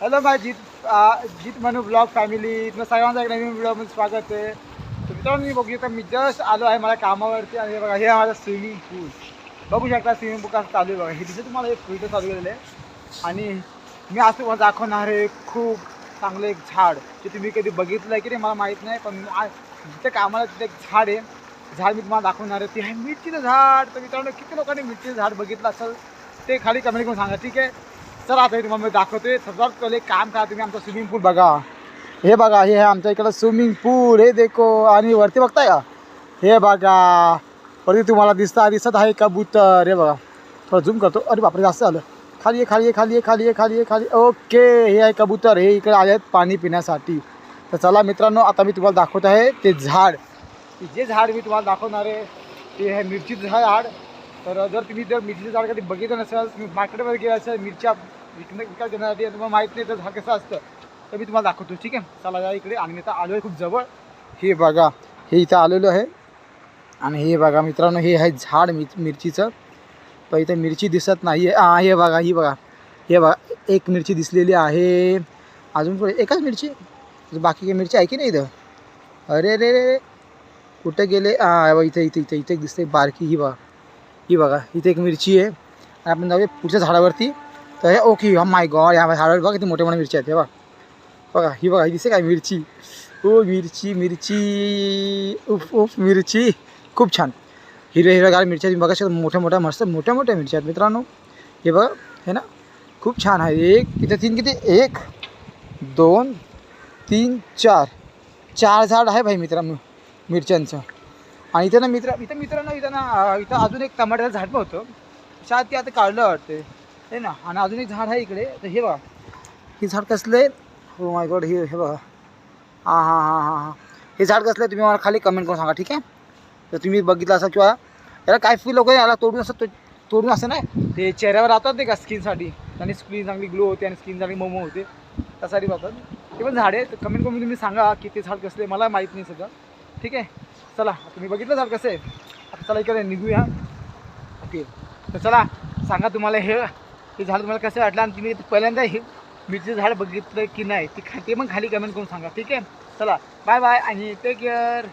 Hello माय जीत जित Manu blog family इथं सर्वांचं एक नवीन ब्लॉगमध्ये स्वागत आहे. तर मित्रांनो मी बघू तर मी जस्ट आलो आहे मला कामावरती आणि हे बघा हे माझं स्विमिंग पूल बघू शकता स्विमिंग पूल कसं चालू आहे बघा. हे तिथे तुम्हाला एक फिल्टर चालू केलेलं आहे. आणि मी आज तुम्हाला दाखवणार आहे खूप चांगलं एक झाड जे तुम्ही कधी बघितलं आहे की नाही मला माहीत नाही पण आज जिथे कामाला तिथे एक झाड आहे. झाड मी तुम्हाला दाखवणार आहे. ते आहे मिरचीचं झाड. तर मित्रांनो किती लोकांनी मिरचीचं झाड बघितलं असेल ते खाली कमेंट करून सांगा. ठीक आहे? चला आता हे तुम्हाला मी दाखवते सर्वात पहिले काम करा तुम्ही आमचा स्विमिंग पूल बघा. हे बघा हे आहे आमच्या इकडं स्विमिंग पूल हे देखो आणि वरती बघताय का? हे बघा. वरती तुम्हाला दिसता दिसत आहे कबूतर. हे बघा. थोडं झूम करतो. अरे बापरे जास्त आलं खाली आहे खाली आहे खाली आहे खाली आहे खाली आहे खाली ओके हे आहे कबूतर. हे इकडे आले आहेत पाणी पिण्यासाठी. तर चला मित्रांनो आता मी तुम्हाला दाखवत आहे ते झाड. जे झाड मी तुम्हाला दाखवणार आहे ते आहे मिरचीचं झाड. तर जर तुम्ही जर मिरचीचं झाड कधी बघितलं नसेल मार्केटमध्ये गेलं असेल मिरच्या विकणं विकास घेण्यासाठी तुम्हाला माहीत नाही तर हा कसं असतं. तर मी तुम्हाला दाखवतो ठीक आहे? चला या इकडे. आणि मी आता आलो आहे खूप जवळ. हे बघा हे इथं आलेलो आहे. आणि हे बघा मित्रांनो हे आहे झाड मिर मिरचीचं. पण इथं मिरची दिसत नाही आहे हां हे बघा ही बघा. हे बघा एक मिरची दिसलेली आहे. अजून पुढे एकच मिरची. बाकी काही मिरची आहे की नाही इथं? अरे रे रे रे. कुठं गेले? हां हे इथे इथे इथे इथे एक दिसते बारकी ही बघा. ही बघा इथे एक मिरची आहे. आणि आपण जाऊया पुढच्या झाडावरती. तर हे ओके हा माय गॉड ह्या झाडावर बघा किती मोठे मोठे मिरची आहेत हे बघा बघा ही बघा ही दिसते काय मिरची ओ मिरची मिरची उफ उफ मिरची खूप छान हिरव्या हिरव्यागार मिरच्या तुम्ही बघा शकता मोठ्या मोठ्या मस्त मोठ्या मोठ्या मिरच्या आहेत मित्रांनो हे बघा हे ना खूप छान आहे एक इथे तीन किती एक दोन तीन चार चार झाड आहे भाई मित्रांनो मिरच्यांचं आणि इथं ना मित्र इथं मित्रांनो इथं ना इथं अजून एक टमाट्याचं झाड पण होतं शायद ते आता काढलं वाटते हे ना? आणि अजून एक झाड आहे इकडे. तर हे बघा. हे झाड कसलं? आहे हो माय गॉड हे हे बघा. हां हां हां हां हां. हे झाड कसलं? आहे तुम्ही मला खाली कमेंट करून सांगा ठीक आहे? तर तुम्ही बघितलं असं किंवा याला काय फील लोक याला तोडून असं तोडून असं नाही. ते चेहऱ्यावर राहतात ते का स्किनसाठी आणि स्किन चांगली ग्लो होते आणि स्किन चांगली मोमो होते. त्यासाठी राहतात. ते पण झाडे तर कमेंट करून तुम्ही सांगा की ते झाड कसले. मला माहीत नाही सगळं ठीक आहे? चला तुम्ही बघितलं झाड कसं आहे? आता चला इकडे निघूया. ओके तर चला सांगा तुम्हाला हे. हे झाड तुम्हाला कसं वाटलं? आणि तुम्ही पहिल्यांदा हे मिरची झाड बघितलं की नाही ती खा ते पण खाली कमेंट करून सांगा ठीक आहे? चला बाय बाय आणि टेक केअर